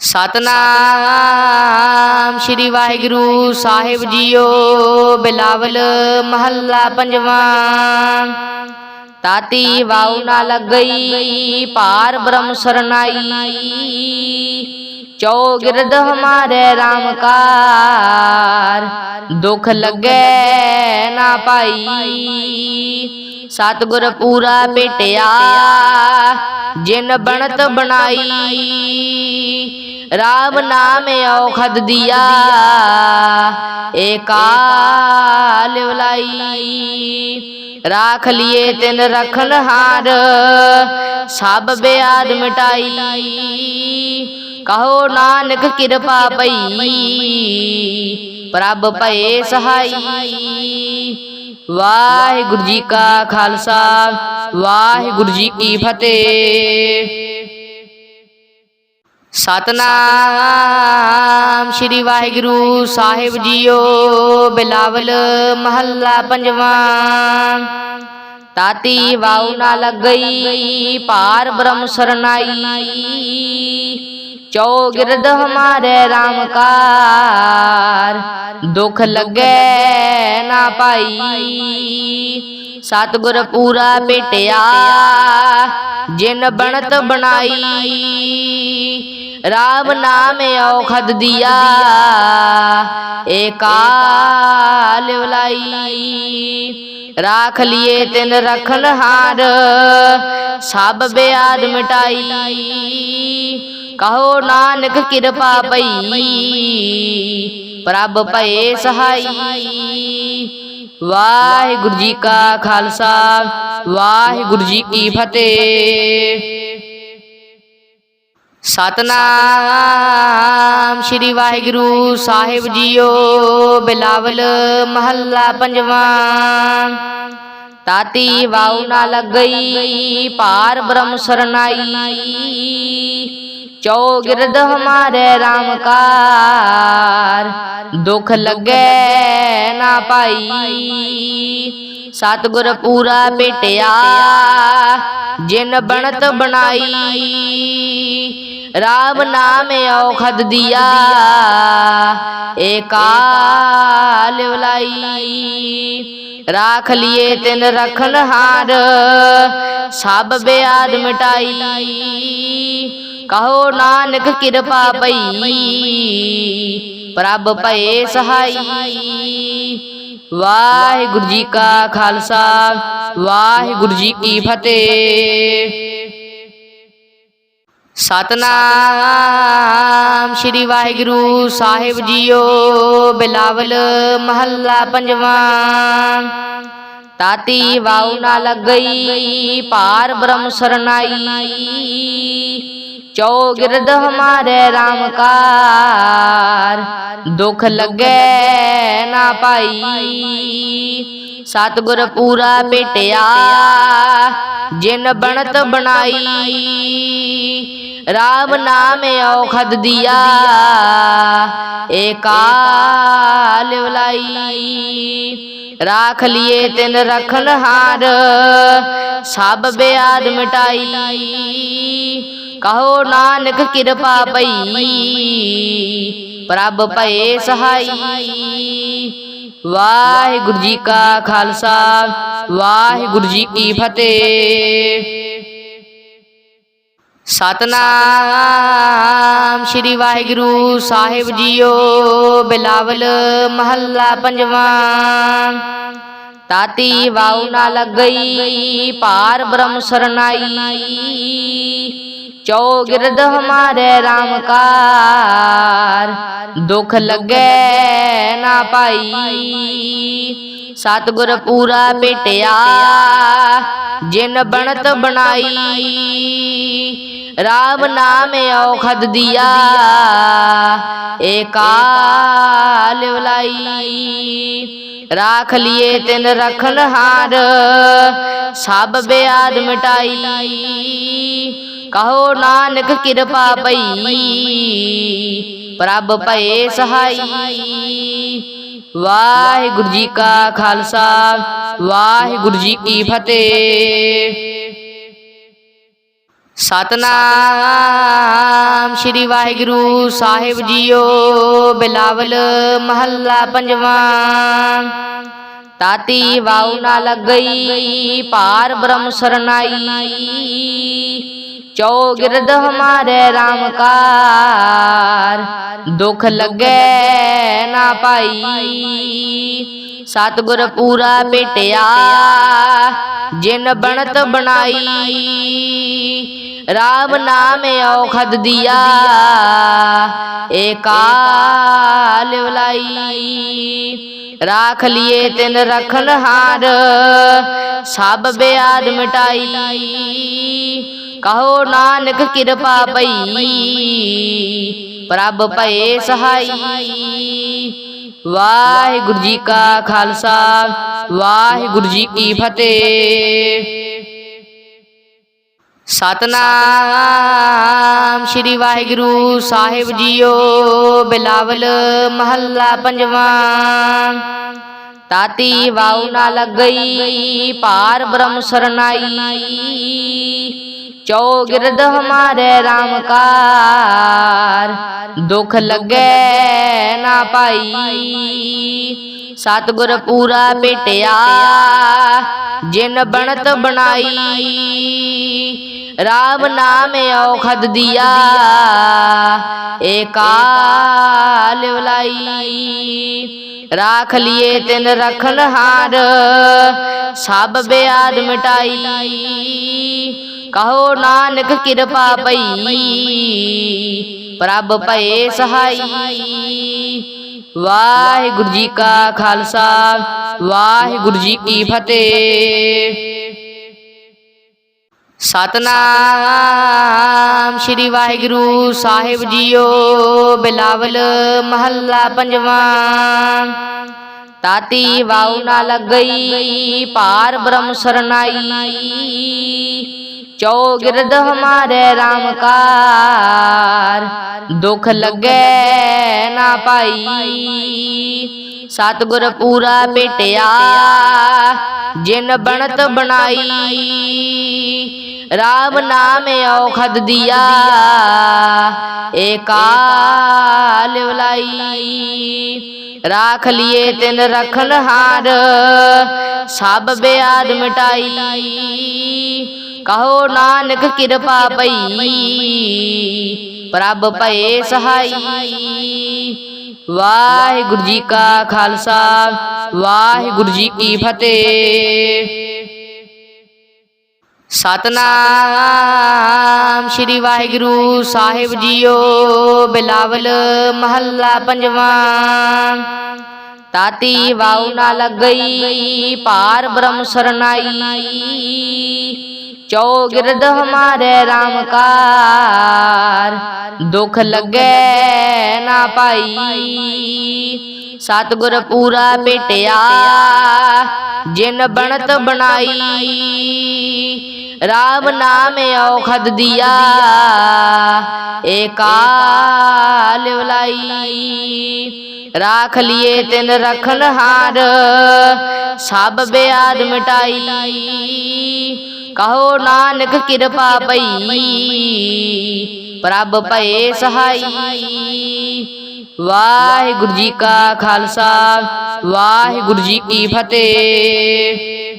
ਸਤਨਾਮ ਸ੍ਰੀ ਵਾਹਿਗੁਰੂ ਸਾਹਿਬ ਜੀਓ, ਬਿਲਾਵਲ ਮਹੱਲਾ ਪੰਜਵਾਂ। ਤਾਤੀ ਵਾਉ ਨਾ ਲੱਗਈ ਪਾਰ ਬ੍ਰਹਮ ਸਰਨਾਈ। ਚੋ ਗਿਰਦ ਹਮਾਰੇ RAM ਕਾਰ ਦੁਖ ਲੱਗੇ ਨਾ ਪਾਈ। ਸਤਿਗੁਰ ਪੂਰਾ ਭੇਟਿਆ, ਜਿਨ ਬਣਤ ਬਣਾਈ, ਰਾਮ ਨਾਮ ਔਖਦ ਦਿਆ, ਏਕਾਲ ਵਲਾਈ। ਰਾਖ ਲਿਏ ਤਿਨ ਰਖਨ ਹਾਰ, ਸਭ ਬਿਆਦ ਮਿਟਾਈ। ਕਹੋ ਨਾਨਕ ਕਿਰਪਾ ਪਈ ਪ੍ਰਭ ਭਏ ਸਹਾਈ। ਵਾਹਿਗੁਰੂ ਜੀ ਕਾ ਖਾਲਸਾ। ਵਾਹਿਗੁਰੂ ਜੀ ਕੀ ਫਤਿਹ। ਸਤਨਾਮ ਸ੍ਰੀ ਵਾਹਿਗੁਰੂ ਸਾਹਿਬ ਜੀਓ ਬਿਲਾਵਲ ਮਹੱਲਾ ਪੰਜਵਾਂ। ਤਾਤੀ ਵਾਉ ਨਾ ਲੱਗਈ ਪਾਰ ਬ੍ਰਹਮ ਸਰਨਾਈ। ਚੋ ਗਿਰਦ ਹਮਾਰੇ RAM ਕਾਰ ਦੁਖ ਲੱਗੇ ਨਾ ਪਾਈ ਸਤਿਗੁਰ ਪੂਰਾ ਭੇਟਿਆ ਜਿਨ ਬਣਤ ਬਣਾਈ। ਰਾਮ ਨਾਮ ਔਖਦ ਦਿਆ। ਏਕਾਲ ਵਲਾਈ। ਰਾਖ ਲਿਏ ਤਿਨ ਰਖਨ ਹਾਰ। ਸਭ ਬਿਆਦ ਮਿਟਾਈ। ਕਹੋ ਨਾਨਕ ਕਿਰਪਾ ਪਈ ਪ੍ਰਭ ਭਏ ਸਹਾਈ। ਵਾਹਿਗੁਰੂ ਜੀ ਕਾ ਖਾਲਸਾ, ਵਾਹਿਗੁਰੂ ਜੀ ਕੀ ਫਤਿਹ। ਸਤਨਾਮ ਸ੍ਰੀ ਵਾਹਿਗੁਰੂ ਸਾਹਿਬ ਜੀਓ, ਬਿਲਾਵਲ ਮਹੱਲਾ ਪੰਜਵਾਂ। ਤਾਤੀ ਵਾਉ ਨਾ ਲੱਗਈ ਪਾਰ ਬ੍ਰਹਮ ਸਰਨਾਈ। ਚੋ ਗਿਰਦ ਹਮਾਰੇ RAM ਕਾਰ ਦੁਖ ਲੱਗੇ ਨਾ ਪਾਈ ਸਤਿਗੁਰ ਪੂਰਾ ਭੇਟਿਆ ਜਿਨ ਬਣਤ ਬਣਾਈ। ਰਾਮ ਨਾਮ ਔਖਦ ਦਿਆ। ਏਕਾਲ ਵਲਾਈ। ਰਾਖ ਲਿਏ ਤਿਨ ਰਖਨ ਹਾਰ। ਸਭ ਬਿਆਦ ਮਿਟਾਈ। ਕਹੋ ਨਾਨਕ ਕਿਰਪਾ ਪਈ ਪ੍ਰਭ ਭਏ ਸਹਾਈ। ਵਾਹਿਗੁਰੂ ਜੀ ਕਾ ਖਾਲਸਾ, ਵਾਹਿਗੁਰੂ ਜੀ ਕੀ ਫਤਿਹ। ਸਤਨਾਮ ਸ੍ਰੀ ਵਾਹਿਗੁਰੂ ਸਾਹਿਬ ਜੀਓ, ਬਿਲਾਵਲ ਮਹੱਲਾ ਪੰਜਵਾਂ। ਤਾਤੀ ਵਾਉ ਨਾ ਲੱਗਈ ਪਾਰ ਬ੍ਰਹਮ ਸਰਨਾਈ। ਗਿਰਦ ਹਮਾਰੇ RAM ਕਾਰ ਦੁਖ ਲੱਗੇ ਨਾ ਪਾਈ ਸਤਿਗੁਰ ਪੂਰਾ ਭੇਟਿਆ ਜਿਨ ਬਣਤ ਬਣਾਈ। ਰਾਮ ਨਾਮ ਔਖਦ ਦਿਆ। ਏਕਾਲ ਵਲਾਈ ਰਾਖ ਲਿਏ ਤਿਨ ਰਖਨ ਹਾਰ। ਸਭ ਬਿਆਦ ਮਿਟਾਈ। ਕਹੋ ਨਾਨਕ ਕਿਰਪਾ ਪਈ ਪ੍ਰਭ ਭਏ ਸਹਾਈ। ਵਾਹਿਗੁਰੂ ਜੀ ਕਾ ਖਾਲਸਾ। ਵਾਹਿਗੁਰੂ ਜੀ ਕੀ ਫਤਿਹ। ਸਤਨਾਮ ਸ੍ਰੀ ਵਾਹਿਗੁਰੂ ਸਾਹਿਬ ਜੀਓ ਬਿਲਾਵਲ ਮਹੱਲਾ ਪੰਜਵਾਂ। ਤਾਤੀ ਵਾਉ ਨਾ ਲੱਗਈ ਪਾਰ ਬ੍ਰਹਮ ਸਰਨਾਈ। ਗਿਰਦ ਹਮਾਰੇ RAM ਕਾਰ ਦੁਖ ਲੱਗੇ ਨਾ ਪਾਈ। ਸਤਿਗੁਰ ਪੂਰਾ ਭੇਟਿਆ ਜਿਨ ਬਣਤ ਬਣਾਈ। ਰਾਮ ਨਾਮ ਔਖਦ ਦਿਆ। ਏਕਾਲ ਵਲਾਈ। ਰਾਖ ਲਿਏ ਤਿਨ ਰਖਨ ਹਾਰ। ਸਭ ਬਿਆਦ ਮਿਟਾਈ। ਕਹੋ ਨਾਨਕ ਕਿਰਪਾ ਪਈ ਪ੍ਰਭ ਭਏ ਸਹਾਈ। ਵਾਹਿਗੁਰੂ ਜੀ ਕਾ ਖਾਲਸਾ। ਵਾਹਿਗੁਰੂ ਜੀ ਕੀ ਫਤਿਹ। ਸਤਨਾਮ ਸ੍ਰੀ ਵਾਹਿਗੁਰੂ ਸਾਹਿਬ ਜੀਓ ਬਿਲਾਵਲ ਮਹੱਲਾ ਪੰਜਵਾਂ। ਤਾਤੀ ਵਾਉ ਨਾ ਲੱਗਈ ਪਾਰ ਬ੍ਰਹਮ ਸਰਨਾਈ। ਗਿਰਦ ਹਮਾਰੇ RAM ਕਾਰ ਦੁਖ ਲੱਗੈ ਨਾ ਪਾਈ। ਸਤਿਗੁਰ ਪੂਰਾ ਭੇਟਿਆ ਜਿਨ ਬਣਤ ਬਣਾਈ। ਰਾਮ ਨਾਮ ਔਖਦ ਦਿਆ। ਏਕਾਲ ਵਲਾਈ ਰਾਖ ਲਿਏ ਤਿਨ ਰਖਨ ਹਾਰ। ਸਭ ਬਿਆਦ ਮਿਟਾਈ। ਕਹੋ ਨਾਨਕ ਕਿਰਪਾ ਪਈ ਪ੍ਰਭ ਭਏ ਸਹਾਈ। ਵਾਹਿਗੁਰੂ ਜੀ ਕਾ ਖਾਲਸਾ। ਵਾਹਿਗੁਰੂ ਜੀ ਕੀ ਫਤਿਹ। ਸਤਨਾਮ ਸ੍ਰੀ ਵਾਹਿਗੁਰੂ ਸਾਹਿਬ ਜੀਓ ਬਿਲਾਵਲ ਮਹੱਲਾ ਪੰਜਵਾਂ। ਤਾਤੀ ਵਾਉ ਨਾ ਲੱਗਈ ਪਾਰ ਬ੍ਰਹਮ ਸਰਨਾਈ। ਗਿਰਦ ਹਮਾਰੇ RAM ਕਾਰ ਦੁਖ ਲੱਗੈ ਨਾ ਪਾਈ। ਸਤਿਗੁਰ ਪੂਰਾ ਭੇਟਿਆ ਜਿਨ ਬਣਤ ਬਣਾਈ। ਰਾਮ ਨਾਮ ਔਖਦ ਦਿਆ। ਏਕਾਲ ਵਲਾਈ। ਰਾਖ ਲਿਏ ਤਿਨ ਰਖਨ ਹਾਰ। ਸਭ ਬਿਆਦ ਮਿਟਾਈ। ਕਹੋ ਨਾਨਕ ਕਿਰਪਾ ਪਈ ਪ੍ਰਭ ਭਏ ਸਹਾਈ। ਵਾਹਿਗੁਰੂ ਜੀ ਕਾ ਖਾਲਸਾ। ਵਾਹਿਗੁਰੂ ਜੀ ਕੀ ਫਤਿਹ। ਸਤਨਾਮ ਸ੍ਰੀ ਵਾਹਿਗੁਰੂ ਸਾਹਿਬ ਜੀਓ ਬਿਲਾਵਲ ਮਹੱਲਾ ਪੰਜਵਾਂ। ਤਾਤੀ ਵਾਉ ਨਾ ਲੱਗਈ ਪਾਰ ਬ੍ਰਹਮ ਸਰਨਾਈ ਗਿਰਦ ਹਮਾਰੇ RAM ਕਾਰ ਦੁਖ ਲੱਗੈ ਨਾ ਪਾਈ। ਸਤਿਗੁਰ ਪੂਰਾ ਭੇਟਿਆ ਜਿਨ ਬਣਤ ਬਣਾਈ। ਰਾਮ ਨਾਮ ਔਖਦ ਦਿਆ। ਏਕਾਲ ਵਲਾਈ ਰਾਖ ਲਿਏ ਤਿਨ ਰਖਨ ਹਾਰ। ਸਭ ਬਿਆਦ ਮਿਟਾਈ। ਕਹੋ ਨਾਨਕ ਕਿਰਪਾ ਪਈ ਪ੍ਰਭ ਭਏ ਸਹਾਈ। ਵਾਹਿਗੁਰੂ ਜੀ ਕਾ ਖਾਲਸਾ। ਵਾਹਿਗੁਰੂ ਜੀ ਕੀ ਫਤਿਹ। ਸਤਨਾਮ ਸ੍ਰੀ ਵਾਹਿਗੁਰੂ ਸਾਹਿਬ ਜੀਓ ਬਿਲਾਵਲ ਮਹੱਲਾ ਪੰਜਵਾਂ। ਤਾਤੀ ਵਾਉ ਨਾ ਲੱਗਈ ਪਾਰ ਬ੍ਰਹਮ ਸਰਨਾਈ। ਚੋ ਗਿਰਦ ਹਮਾਰੇ RAM ਕਾਰ ਦੁਖ ਲੱਗੈ ਨਾ ਪਾਈ। ਸਤਿਗੁਰ ਪੂਰਾ ਭੇਟਿਆ ਜਿਨ ਬਣਤ ਬਣਾਈ। ਰਾਮ ਨਾਮ ਔਖਦ ਦਿਆ। ਏਕਾਲ ਵਲਾਈ। ਰਾਖ ਲਿਏ ਤਿਨ ਰਖਨ ਹਾਰ। ਸਭ ਬਿਆਦ ਮਿਟਾਈ। ਕਹੋ ਨਾਨਕ ਕਿਰਪਾ ਪਈ ਪ੍ਰਭ ਭਏ ਸਹਾਈ। ਵਾਹਿਗੁਰੂ ਜੀ ਕਾ ਖਾਲਸਾ। ਵਾਹਿਗੁਰੂ ਜੀ ਕੀ ਫਤਿਹ।